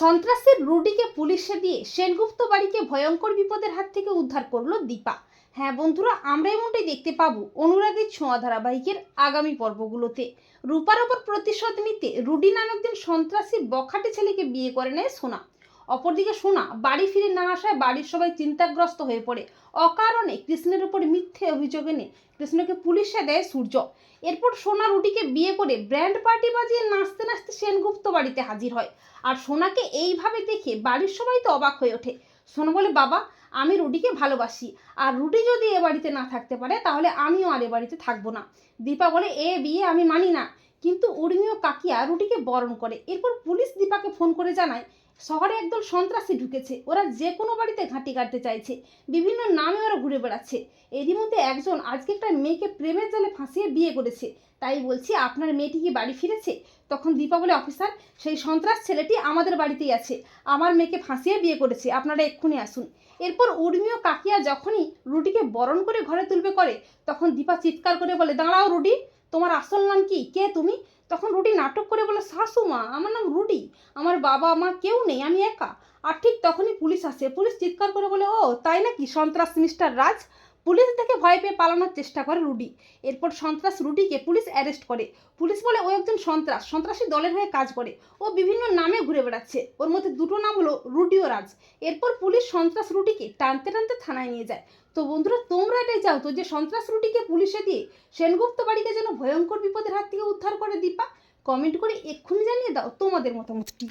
সন্ত্রাসের রুডিকে পুলিশে দিয়ে সেনগুপ্ত বাড়িকে ভয়ঙ্কর বিপদের হাত থেকে উদ্ধার করল দীপা। হ্যাঁ বন্ধুরা, আমরা এমনটাই দেখতে পাবো অনুরাগের ছোঁয়া ধারাবাহিকের আগামী পর্বগুলোতে। রূপার ওপর প্রতিশোধ নিতে রুডি নামক দিন সন্ত্রাসী বখাটে ছেলেকে বিয়ে করে নেয় সোনা। অপরদিকে সোনা, বাড়ি ফিরে না আসায় বাড়ির সবাই চিন্তাগ্রস্ত হয়ে পড়ে। অকারণে কৃষ্ণের উপর মিথ্যে অভিযোগ এনে কৃষ্ণকে পুলিশে দেয় সূর্য। এরপর সোনা রুটিকে বিয়ে করে ব্র্যান্ড পার্টি বাজিয়ে নাচতে নাচতে সেনগুপ্ত বাড়িতে হাজির হয়। আর সোনাকে এইভাবে দেখে বাড়ির সবাই তো অবাক হয়ে ওঠে। সোনা বলে, বাবা, আমি রুডিকে ভালোবাসি। আর রুডি যদি এ বাড়িতে না থাকতে পারে, তাহলে আমিও আর এ বাড়িতে থাকব না। দীপা বলে, এ বিয়ে আমি মানি না। কিন্তু উর্মি ও কাকিয়া রুটিকে বরণ করে। এরপর পুলিশ দীপাকে ফোন করে জানায় শহরে একদল সন্ত্রাসী ঢুকেছে। ওরা যে কোনো বাড়িতে ঘাঁটি কাটতে চাইছে। বিভিন্ন নামে ওরা ঘুরে বেড়াচ্ছে। এরই মধ্যে একজন আজকে একটা মেয়েকে প্রেমের জালে ফাঁসিয়ে বিয়ে করেছে। তাই বলছি, আপনার মেয়েটি কি বাড়ি ফিরেছে? তখন দীপা বলে, অফিসার, সেই সন্ত্রাস ছেলেটি আমাদের বাড়িতেই আছে। আমার মেয়েকে ফাঁসিয়ে বিয়ে করেছে। আপনারা এক্ষুনি আসুন। এরপর উর্মি ও কাকিয়া যখনই রুটিকে বরণ করে ঘরে তুলবে করে, তখন দীপা চিৎকার করে বলে, দাঁড়াও রুটি, তোমার আসল নাম কি? কে তুমি? তখন রুটি নাটক করে বলে, শাশু মা, আমার নাম রুটি, আমার বাবা মা কেউ নেই, আমি একা। আর ঠিক তখনই পুলিশ আসে, পুলিশ চিৎকার করে বলে, ও, তাই নাকি সন্ত্রাস মিস্টার রাজ? পুলিশ দেখে ভয় পেয়ে পালানোর চেষ্টা করে রুডি। এরপর সন্ত্রাস রুডিকে পুলিশ অ্যারেস্ট করে। পুলিশ বলে, ও একজন সন্ত্রাস। সন্ত্রাসী দলের হয়ে কাজ করে। ও বিভিন্ন নামে ঘুরে বেড়াচ্ছে। ওর মধ্যে দুটো নাম হলো রুডি ও রাজ। এরপর পুলিশ সন্ত্রাস রুটিকে টানতে টানতে থানায় নিয়ে যায়। তো বন্ধুরা, তোমরা এটাই চাও তো যে সন্ত্রাস রুটিকে পুলিশে দিয়ে সেনগুপ্ত বাড়িকে যেন ভয়ঙ্কর বিপদের হাত থেকে উদ্ধার করে দীপা? কমেন্ট করে এক্ষুনি জানিয়ে দাও তোমাদের মতামতটি।